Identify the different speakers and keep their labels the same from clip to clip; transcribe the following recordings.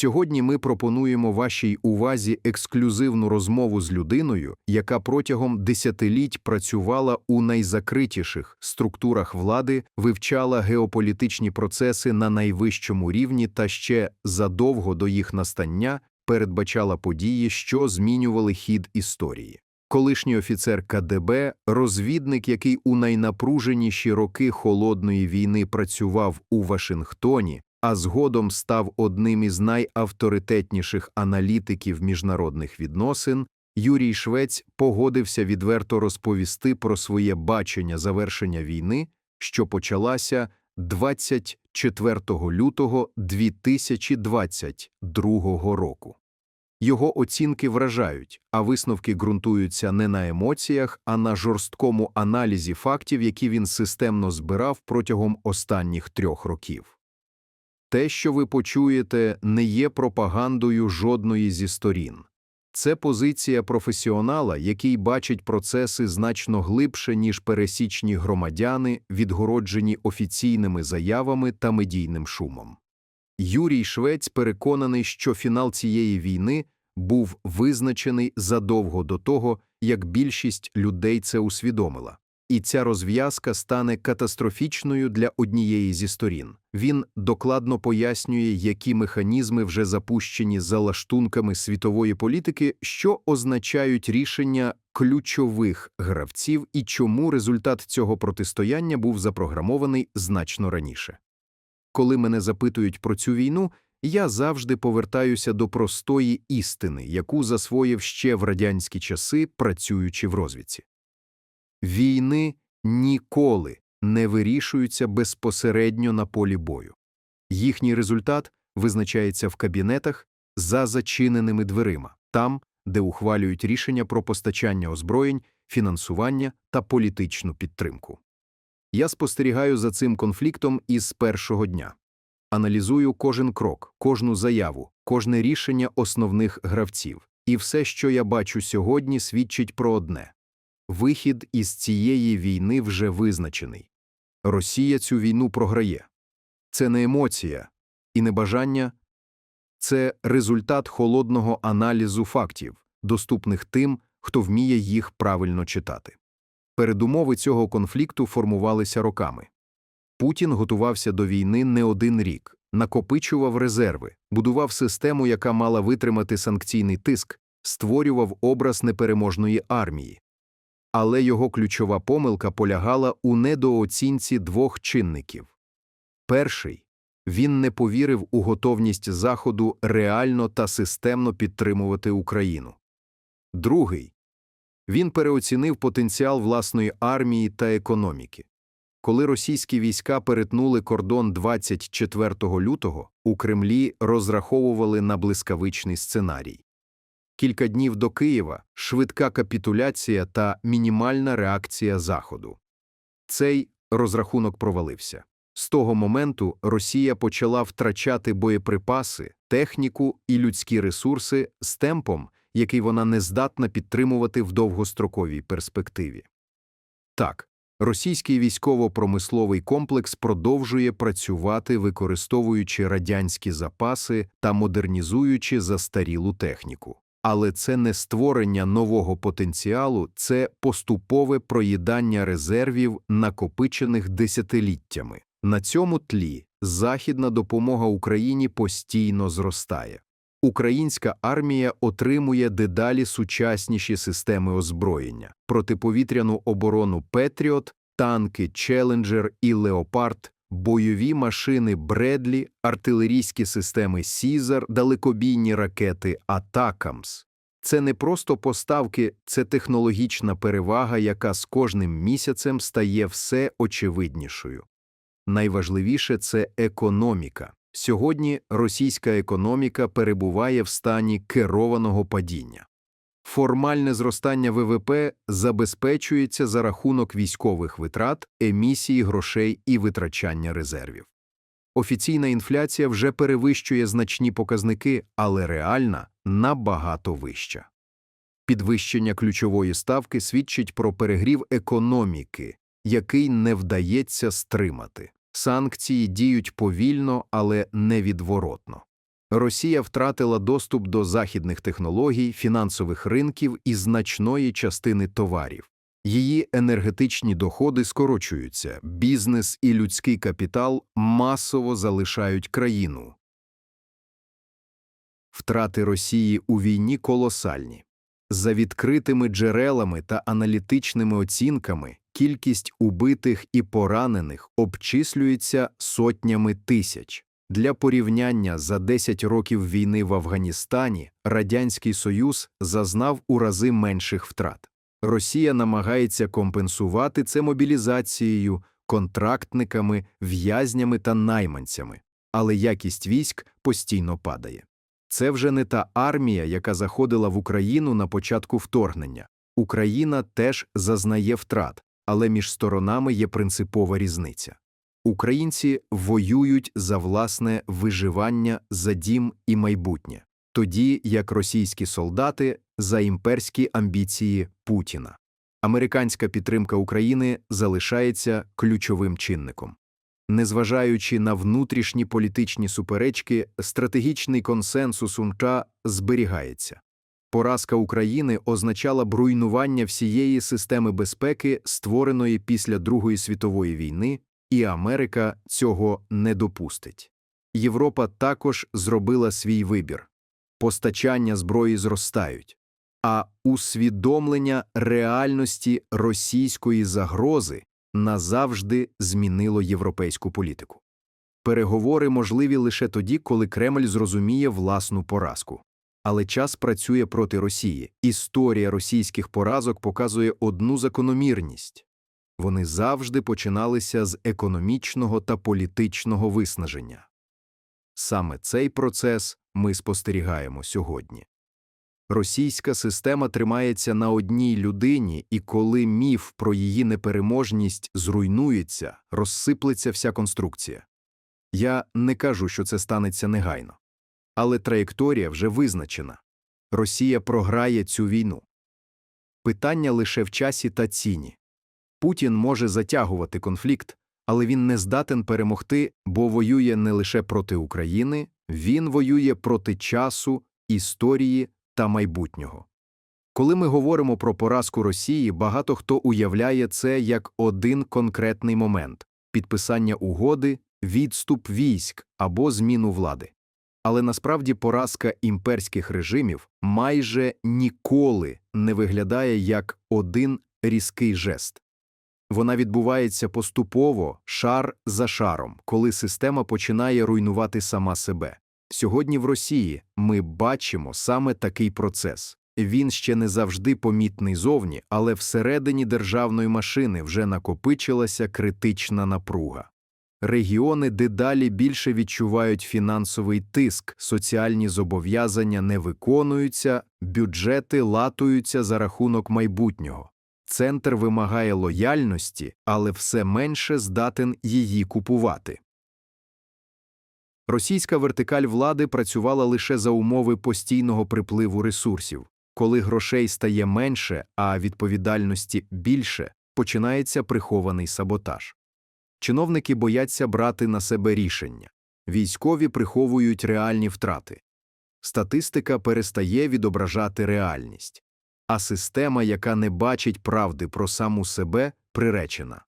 Speaker 1: Сьогодні ми пропонуємо вашій увазі ексклюзивну розмову з людиною, яка протягом десятиліть працювала у найзакритіших структурах влади, вивчала геополітичні процеси на найвищому рівні та ще задовго до їх настання передбачала події, що змінювали хід історії. Колишній офіцер КДБ, розвідник, який у найнапруженіші роки холодної війни працював у Вашингтоні, а згодом став одним із найавторитетніших аналітиків міжнародних відносин, Юрій Швець погодився відверто розповісти про своє бачення завершення війни, що почалася 24 лютого 2022 року. Його оцінки вражають, а висновки ґрунтуються не на емоціях, а на жорсткому аналізі фактів, які він системно збирав протягом останніх трьох років. Те, що ви почуєте, не є пропагандою жодної зі сторін. Це позиція професіонала, який бачить процеси значно глибше, ніж пересічні громадяни, відгороджені офіційними заявами та медійним шумом. Юрій Швець переконаний, що фінал цієї війни був визначений задовго до того, як більшість людей це усвідомила. І ця розв'язка стане катастрофічною для однієї зі сторін. Він докладно пояснює, які механізми вже запущені за лаштунками світової політики, що означають рішення ключових гравців і чому результат цього протистояння був запрограмований значно раніше. Коли мене запитують про цю війну, я завжди повертаюся до простої істини, яку засвоїв ще в радянські часи, працюючи в розвідці. Війни ніколи не вирішуються безпосередньо на полі бою. Їхній результат визначається в кабінетах за зачиненими дверима, там, де ухвалюють рішення про постачання озброєнь, фінансування та політичну підтримку. Я спостерігаю за цим конфліктом із першого дня. Аналізую кожен крок, кожну заяву, кожне рішення основних гравців, і все, що я бачу сьогодні, свідчить про одне вихід із цієї війни вже визначений. Росія цю війну програє. Це не емоція і не бажання, це результат холодного аналізу фактів, доступних тим, хто вміє їх правильно читати. Передумови цього конфлікту формувалися роками. Путін готувався до війни не один рік, накопичував резерви, будував систему, яка мала витримати санкційний тиск, створював образ непереможної армії. Але його ключова помилка полягала у недооцінці двох чинників. Перший він не повірив у готовність Заходу реально та системно підтримувати Україну. Другий він переоцінив потенціал власної армії та економіки. Коли російські війська перетнули кордон 24 лютого, у Кремлі розраховували на блискавичний сценарій. Кілька днів до Києва швидка капітуляція та мінімальна реакція Заходу. Цей розрахунок провалився. З того моменту Росія почала втрачати боєприпаси, техніку і людські ресурси з темпом, який вона не здатна підтримувати в довгостроковій перспективі. Так, російський військово-промисловий комплекс продовжує працювати, використовуючи радянські запаси та модернізуючи застарілу техніку. Але це не створення нового потенціалу, це поступове проїдання резервів, накопичених десятиліттями. На цьому тлі західна допомога Україні постійно зростає. Українська армія отримує дедалі сучасніші системи озброєння, протиповітряну оборону Петріот, танки Челенджер і Леопард, бойові машини Бредлі, артилерійські системи Сізар, далекобійні ракети Атакамс. Це не просто поставки, це технологічна перевага, яка з кожним місяцем стає все очевиднішою. Найважливіше це економіка. Сьогодні російська економіка перебуває в стані керованого падіння. Формальне зростання ВВП забезпечується за рахунок військових витрат, емісії грошей і витрачання резервів. Офіційна інфляція вже перевищує значні показники, але реальна набагато вища. Підвищення ключової ставки свідчить про перегрів економіки, який не вдається стримати. Санкції діють повільно, але невідворотно. Росія втратила доступ до західних технологій, фінансових ринків і значної частини товарів. Її енергетичні доходи скорочуються, бізнес і людський капітал масово залишають країну. Втрати Росії у війні колосальні. За відкритими джерелами та аналітичними оцінками кількість убитих і поранених обчислюється сотнями тисяч. Для порівняння за 10 років війни в Афганістані Радянський Союз зазнав у рази менших втрат. Росія намагається компенсувати це мобілізацією, контрактниками, в'язнями та найманцями, але якість військ постійно падає. Це вже не та армія, яка заходила в Україну на початку вторгнення. Україна теж зазнає втрат, але між сторонами є принципова різниця. Українці воюють за власне виживання, за дім і майбутнє, тоді як російські солдати за імперські амбіції Путіна. Американська підтримка України залишається ключовим чинником. Незважаючи на внутрішні політичні суперечки, стратегічний консенсус УНЧА зберігається. Поразка України означала б руйнування всієї системи безпеки, створеної після Другої світової війни, і Америка цього не допустить. Європа також зробила свій вибір постачання зброї зростають, а усвідомлення реальності російської загрози назавжди змінило європейську політику. Переговори можливі лише тоді, коли Кремль зрозуміє власну поразку. Але час працює проти Росії. Історія російських поразок показує одну закономірність вони завжди починалися з економічного та політичного виснаження. Саме цей процес ми спостерігаємо сьогодні. Російська система тримається на одній людині, і коли міф про її непереможність зруйнується, розсиплеться вся конструкція. Я не кажу, що це станеться негайно. Але траєкторія вже визначена Росія програє цю війну. Питання лише в часі та ціні. Путін може затягувати конфлікт, але він не здатен перемогти, бо воює не лише проти України, він воює проти часу, історії та майбутнього. Коли ми говоримо про поразку Росії, багато хто уявляє це як один конкретний момент підписання угоди, відступ військ або зміну влади. Але насправді поразка імперських режимів майже ніколи не виглядає як один різкий жест. Вона відбувається поступово, шар за шаром, коли система починає руйнувати сама себе. Сьогодні в Росії ми бачимо саме такий процес. Він ще не завжди помітний зовні, але всередині державної машини вже накопичилася критична напруга. Регіони дедалі більше відчувають фінансовий тиск, соціальні зобов'язання не виконуються, бюджети латуються за рахунок майбутнього. Центр вимагає лояльності, але все менше здатен її купувати. Російська вертикаль влади працювала лише за умови постійного припливу ресурсів. Коли грошей стає менше, а відповідальності більше, починається прихований саботаж. Чиновники бояться брати на себе рішення, військові приховують реальні втрати. Статистика перестає відображати реальність, а система, яка не бачить правди про саму себе, приречена.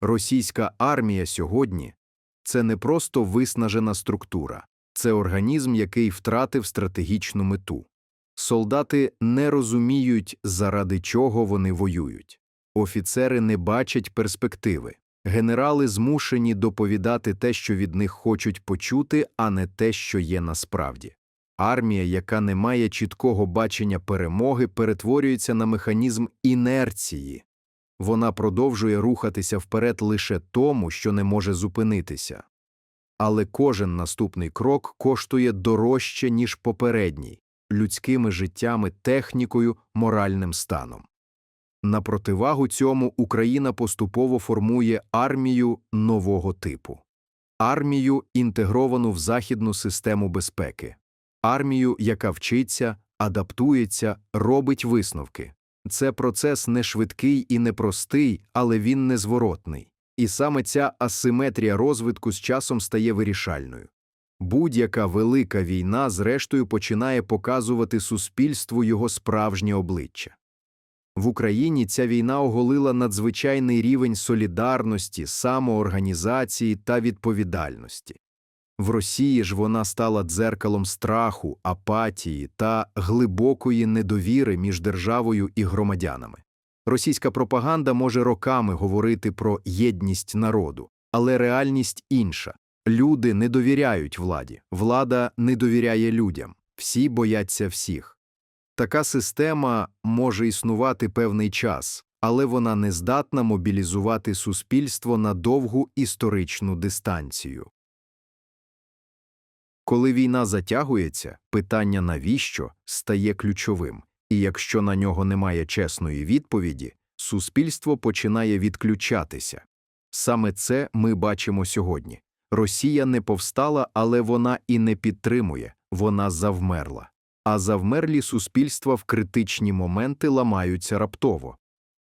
Speaker 1: Російська армія сьогодні це не просто виснажена структура, це організм, який втратив стратегічну мету. Солдати не розуміють, заради чого вони воюють. Офіцери не бачать перспективи. Генерали змушені доповідати те, що від них хочуть почути, а не те, що є насправді. Армія, яка не має чіткого бачення перемоги, перетворюється на механізм інерції. Вона продовжує рухатися вперед лише тому, що не може зупинитися. Але кожен наступний крок коштує дорожче, ніж попередній людськими життями, технікою, моральним станом. На противагу цьому Україна поступово формує армію нового типу армію, інтегровану в західну систему безпеки, армію, яка вчиться, адаптується, робить висновки. Це процес не швидкий і непростий, але він незворотний. І саме ця асиметрія розвитку з часом стає вирішальною. Будь-яка велика війна, зрештою, починає показувати суспільству його справжнє обличчя. В Україні ця війна оголила надзвичайний рівень солідарності, самоорганізації та відповідальності. В Росії ж вона стала дзеркалом страху, апатії та глибокої недовіри між державою і громадянами. Російська пропаганда може роками говорити про єдність народу, але реальність інша. Люди не довіряють владі, влада не довіряє людям, всі бояться всіх. Така система може існувати певний час, але вона не здатна мобілізувати суспільство на довгу історичну дистанцію. Коли війна затягується, питання навіщо стає ключовим, і якщо на нього немає чесної відповіді, суспільство починає відключатися. Саме це ми бачимо сьогодні. Росія не повстала, але вона і не підтримує, вона завмерла. А завмерлі суспільства в критичні моменти ламаються раптово.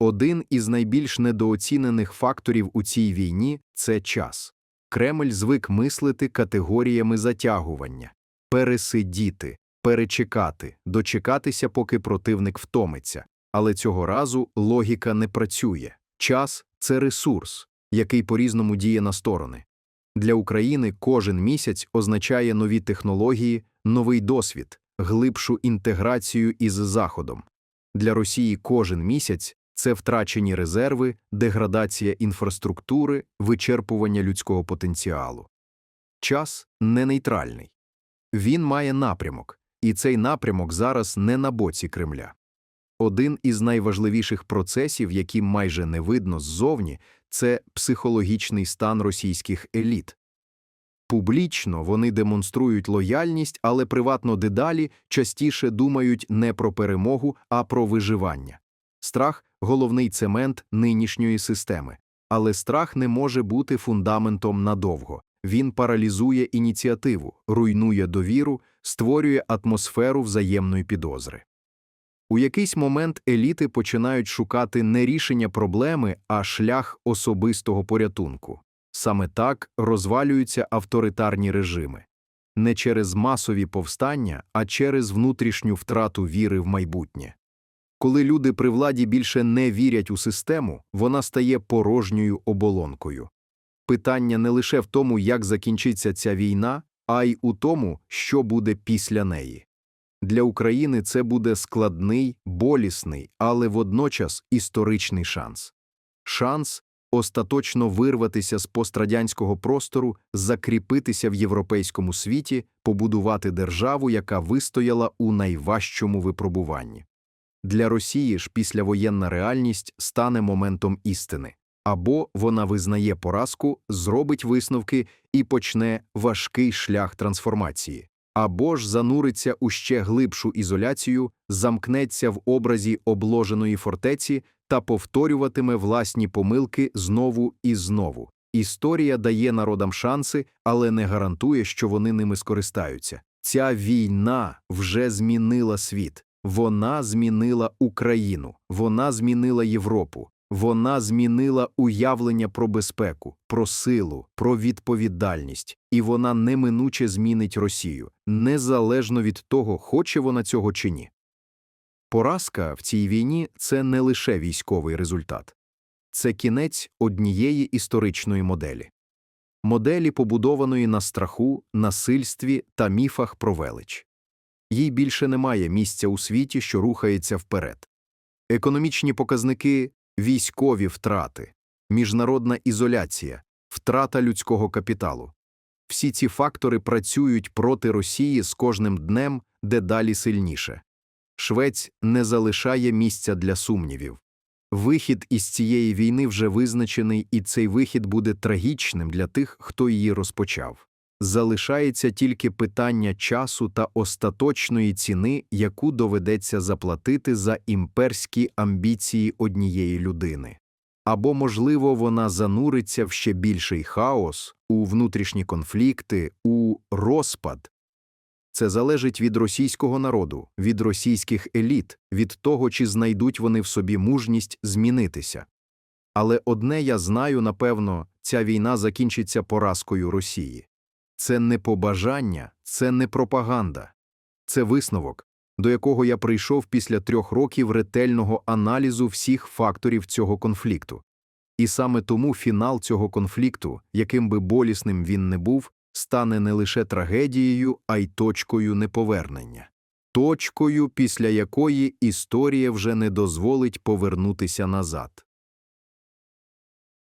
Speaker 1: Один із найбільш недооцінених факторів у цій війні це час. Кремль звик мислити категоріями затягування пересидіти, перечекати, дочекатися, поки противник втомиться. Але цього разу логіка не працює. Час це ресурс, який по різному діє на сторони. Для України кожен місяць означає нові технології, новий досвід, глибшу інтеграцію із Заходом. Для Росії кожен місяць це втрачені резерви, деградація інфраструктури, вичерпування людського потенціалу. Час не нейтральний. Він має напрямок, і цей напрямок зараз не на боці Кремля. Один із найважливіших процесів, які майже не видно ззовні, це психологічний стан російських еліт. Публічно вони демонструють лояльність, але приватно дедалі частіше думають не про перемогу, а про виживання. Страх головний цемент нинішньої системи, але страх не може бути фундаментом надовго. Він паралізує ініціативу, руйнує довіру, створює атмосферу взаємної підозри. У якийсь момент еліти починають шукати не рішення проблеми, а шлях особистого порятунку. Саме так розвалюються авторитарні режими не через масові повстання, а через внутрішню втрату віри в майбутнє. Коли люди при владі більше не вірять у систему, вона стає порожньою оболонкою. Питання не лише в тому, як закінчиться ця війна, а й у тому, що буде після неї. Для України це буде складний, болісний, але водночас історичний шанс. Шанс остаточно вирватися з пострадянського простору, закріпитися в європейському світі, побудувати державу, яка вистояла у найважчому випробуванні. Для Росії ж післявоєнна реальність стане моментом істини або вона визнає поразку, зробить висновки і почне важкий шлях трансформації, або ж зануриться у ще глибшу ізоляцію, замкнеться в образі обложеної фортеці та повторюватиме власні помилки знову і знову. Історія дає народам шанси, але не гарантує, що вони ними скористаються. Ця війна вже змінила світ. Вона змінила Україну, вона змінила Європу, вона змінила уявлення про безпеку, про силу, про відповідальність, і вона неминуче змінить Росію, незалежно від того, хоче вона цього чи ні. Поразка в цій війні це не лише військовий результат, це кінець однієї історичної моделі, моделі, побудованої на страху, насильстві та міфах про велич. Їй більше немає місця у світі, що рухається вперед. Економічні показники, військові втрати, міжнародна ізоляція, втрата людського капіталу. Всі ці фактори працюють проти Росії з кожним днем дедалі сильніше. Швець не залишає місця для сумнівів. Вихід із цієї війни вже визначений, і цей вихід буде трагічним для тих, хто її розпочав. Залишається тільки питання часу та остаточної ціни, яку доведеться заплатити за імперські амбіції однієї людини. Або, можливо, вона зануриться в ще більший хаос, у внутрішні конфлікти, у розпад. Це залежить від російського народу, від російських еліт, від того, чи знайдуть вони в собі мужність змінитися. Але одне я знаю напевно, ця війна закінчиться поразкою Росії. Це не побажання, це не пропаганда. Це висновок, до якого я прийшов після трьох років ретельного аналізу всіх факторів цього конфлікту. І саме тому фінал цього конфлікту, яким би болісним він не був, стане не лише трагедією, а й точкою неповернення. Точкою, після якої історія вже не дозволить повернутися назад.